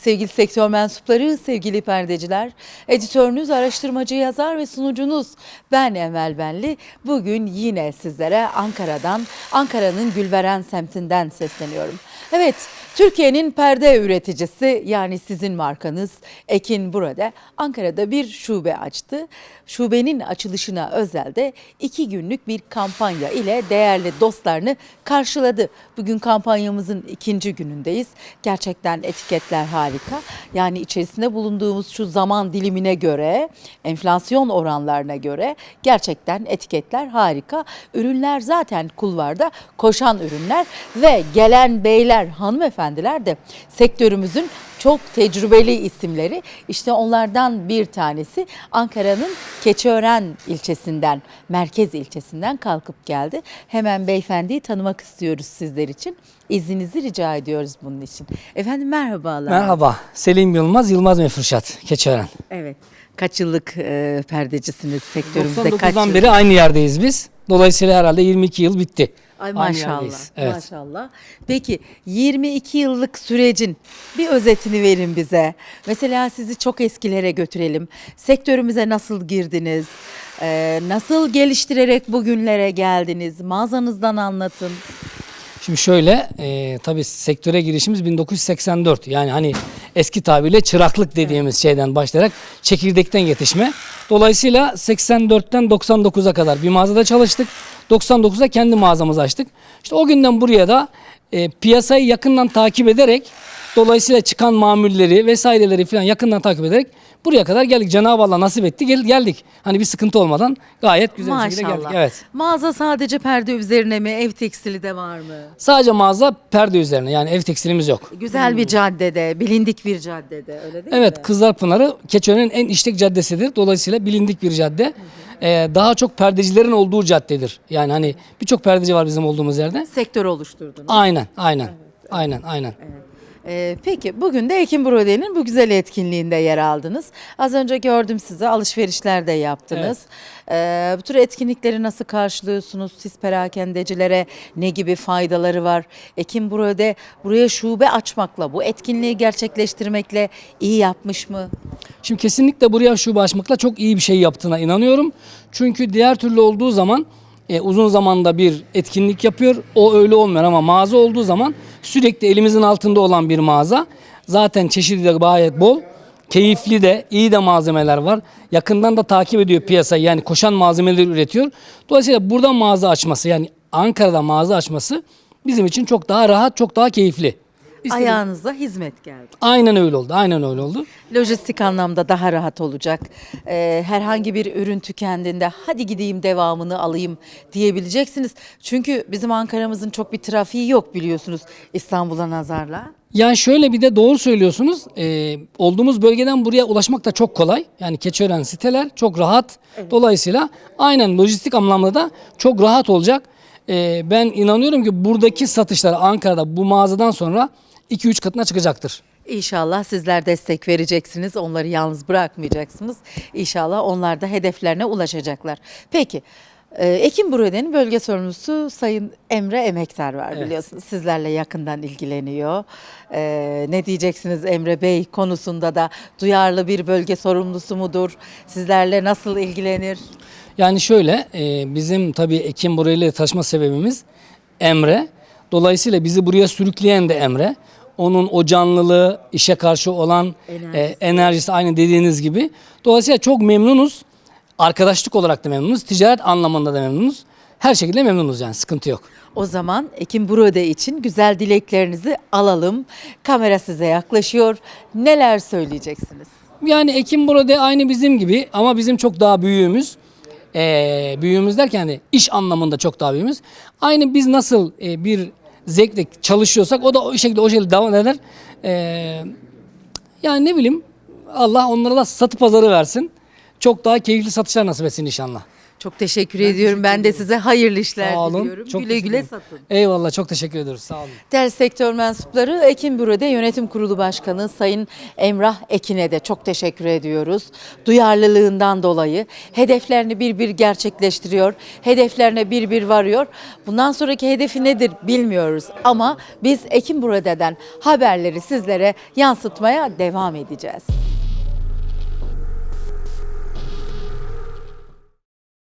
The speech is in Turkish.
Sevgili sektör mensupları, sevgili perdeciler, editörünüz, araştırmacı, yazar ve sunucunuz ben Emel Benli. Bugün yine sizlere Ankara'dan, Ankara'nın Gülveren semtinden sesleniyorum. Evet, Türkiye'nin perde üreticisi yani sizin markanız Ekin burada Ankara'da bir şube açtı. Şubenin açılışına özel de iki günlük bir kampanya ile değerli dostlarını karşıladı. Bugün kampanyamızın ikinci günündeyiz. Gerçekten etiketler harika. Yani içerisinde bulunduğumuz şu zaman dilimine göre, enflasyon oranlarına göre gerçekten etiketler harika. Ürünler zaten kulvarda koşan ürünler ve gelen beyler, hanımefendiler de sektörümüzün çok tecrübeli isimleri. İşte onlardan bir tanesi Ankara'nın Keçiören ilçesinden, merkez ilçesinden kalkıp geldi. Hemen beyefendiyi tanımak istiyoruz sizler için. İzninizi rica ediyoruz bunun için. Efendim merhabalar. Merhaba. Selim Yılmaz, Yılmaz Mefruşat, Keçiören. Evet. Kaç yıllık e, perdecisiniz sektörümüzde? Kaç 99'dan yıl? beri aynı yerdeyiz biz. Dolayısıyla herhalde 22 yıl bitti. Ay maşallah. Evet. Maşallah. Peki 22 yıllık sürecin bir özetini verin bize. Mesela sizi çok eskilere götürelim. Sektörümüze nasıl girdiniz? Ee, nasıl geliştirerek bugünlere geldiniz? Mağazanızdan anlatın. Şimdi şöyle, e, tabii sektöre girişimiz 1984. Yani hani eski tabirle çıraklık dediğimiz şeyden başlayarak çekirdekten yetişme. Dolayısıyla 84'ten 99'a kadar bir mağazada çalıştık. 99'da kendi mağazamızı açtık. İşte o günden buraya da e, piyasayı yakından takip ederek dolayısıyla çıkan mamulleri vesaireleri falan yakından takip ederek buraya kadar geldik. Cenab-ı Allah nasip etti gel- geldik. Hani bir sıkıntı olmadan gayet güzel bir şekilde geldik. Maşallah. Evet. Mağaza sadece perde üzerine mi? Ev tekstili de var mı? Sadece mağaza perde üzerine yani ev tekstilimiz yok. Güzel bir caddede, bilindik bir caddede öyle değil mi? Evet Kızlar Pınarı Keçiören'in en işlek caddesidir. Dolayısıyla bilindik bir cadde. Ee, daha çok perdecilerin olduğu caddedir. Yani hani birçok perdeci var bizim olduğumuz yerde. Sektör oluşturdunuz. Aynen aynen. Aynen aynen. Ee, peki bugün de Ekim Brode'nin bu güzel etkinliğinde yer aldınız. Az önce gördüm sizi alışverişler de yaptınız. Ee, bu tür etkinlikleri nasıl karşılıyorsunuz? Siz perakendecilere ne gibi faydaları var? Ekim Brode buraya şube açmakla, bu etkinliği gerçekleştirmekle iyi yapmış mı? Şimdi kesinlikle buraya şube açmakla çok iyi bir şey yaptığına inanıyorum. Çünkü diğer türlü olduğu zaman e, uzun zamanda bir etkinlik yapıyor. O öyle olmuyor ama mağaza olduğu zaman sürekli elimizin altında olan bir mağaza. Zaten çeşidi de gayet bol. Keyifli de, iyi de malzemeler var. Yakından da takip ediyor piyasayı. Yani koşan malzemeleri üretiyor. Dolayısıyla burada mağaza açması yani Ankara'da mağaza açması bizim için çok daha rahat, çok daha keyifli. İstedim. Ayağınıza hizmet geldi. Aynen öyle oldu. Aynen öyle oldu. Lojistik anlamda daha rahat olacak. Ee, herhangi bir ürün tükendiğinde hadi gideyim devamını alayım diyebileceksiniz. Çünkü bizim Ankara'mızın çok bir trafiği yok biliyorsunuz İstanbul'a nazarla. Yani şöyle bir de doğru söylüyorsunuz. Ee, olduğumuz bölgeden buraya ulaşmak da çok kolay. Yani Keçiören siteler çok rahat. Dolayısıyla aynen lojistik anlamda da çok rahat olacak. Ee, ben inanıyorum ki buradaki satışlar Ankara'da bu mağazadan sonra 2-3 katına çıkacaktır. İnşallah sizler destek vereceksiniz. Onları yalnız bırakmayacaksınız. İnşallah onlar da hedeflerine ulaşacaklar. Peki. e, Ekim Brode'nin bölge sorumlusu Sayın Emre Emektar var Evet. biliyorsunuz. Sizlerle yakından ilgileniyor. E, ne diyeceksiniz Emre Bey konusunda da duyarlı bir bölge sorumlusu mudur? Sizlerle nasıl ilgilenir? Yani şöyle e, bizim tabii Ekim burayla taşıma sebebimiz Emre. Dolayısıyla bizi buraya sürükleyen de Emre. Onun o canlılığı, işe karşı olan Enerjisi. e, enerjisi aynı dediğiniz gibi. Dolayısıyla çok memnunuz. Arkadaşlık olarak da memnunuz. Ticaret anlamında da memnunuz. Her şekilde memnunuz yani sıkıntı yok. O zaman Ekim Brode için güzel dileklerinizi alalım. Kamera size yaklaşıyor. Neler söyleyeceksiniz? Yani Ekim burada aynı bizim gibi ama bizim çok daha büyüğümüz. Ee, büyüğümüz derken hani iş anlamında çok daha büyüğümüz. Aynı biz nasıl e, bir zevkle çalışıyorsak o da o şekilde o şekilde devam eder. Ee, yani ne bileyim Allah onlara da satı pazarı versin. Çok daha keyifli satışlar nasip etsin inşallah. Çok teşekkür ediyorum. Ben de size hayırlı işler Sağ olun. diliyorum. Çok güle teşekkür güle satın. Eyvallah çok teşekkür ediyoruz. Sağ olun. Değerli sektör mensupları Ekin Büro'da Yönetim Kurulu Başkanı Sayın Emrah Ekin'e de çok teşekkür ediyoruz. Duyarlılığından dolayı hedeflerini bir bir gerçekleştiriyor. Hedeflerine bir bir varıyor. Bundan sonraki hedefi nedir bilmiyoruz ama biz Ekin Büro'dan haberleri sizlere yansıtmaya devam edeceğiz.